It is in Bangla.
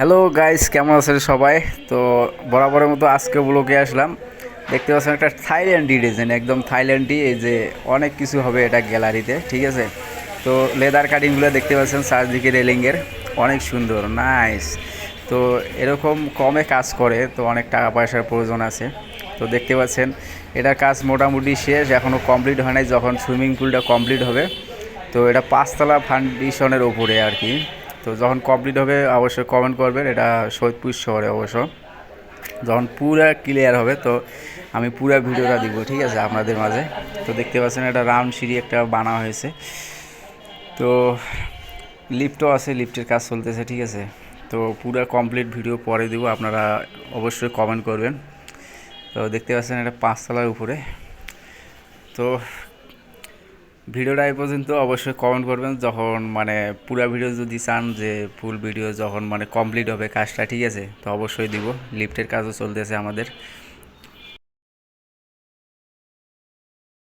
হ্যালো গাইস কেমন আছেন সবাই? তো বরাবরের মতো আজকে ব্লগে আসলাম। দেখতে পাচ্ছেন একটা থাইল্যান্ডি ডিজাইন একদম থাইল্যান্ডি, এই যে অনেক কিছু হবে এটা গ্যালারিতে ঠিক আছে? তো লেদার কাটিংগুলো দেখতে পাচ্ছেন, চারদিকে রেলিংয়ের অনেক সুন্দর নাইস তো এরকম কমে কাজ করে, তো অনেক টাকা পয়সার প্রয়োজন আছে। তো দেখতে পাচ্ছেন, এটার কাজ মোটামুটি শেষ এখনও কমপ্লিট হয় নাই, যখন সুইমিং পুলটা কমপ্লিট হবে। তো এটা পাঁচতলা ফাউন্ডেশনের ওপরে আর কি। তো যখন কমপ্লিট হবে, অবশ্যই কমেন্ট করবেন। এটা সৈয়দপুর শহরে অবশ্য। যখন পুরা ক্লিয়ার হবে, তো আমি পুরো ভিডিওটা দিব, ঠিক আছে, আপনাদের মাঝে। তো দেখতে পাচ্ছেন, এটা রাউন্ড সিঁড়ি একটা বানা হয়েছে। তো লিফটও আছে লিফটের কাজ চলতেছে, ঠিক আছে। তো পুরো কমপ্লিট ভিডিও পরে দিব, আপনারা অবশ্যই কমেন্ট করবেন। তো দেখতে পাচ্ছেন, এটা পাঁচতলার উপরে। তো ভিডিওটা এই পর্যন্ত অবশ্যই কমেন্ট করবেন। যখন মানে পুরো ভিডিও যদি চান যে ফুল ভিডিও যখন মানে কমপ্লিট হবে, কাজটা ঠিক আছে, তো অবশ্যই দিব। লিফটের কাজও চলতেছে আমাদের।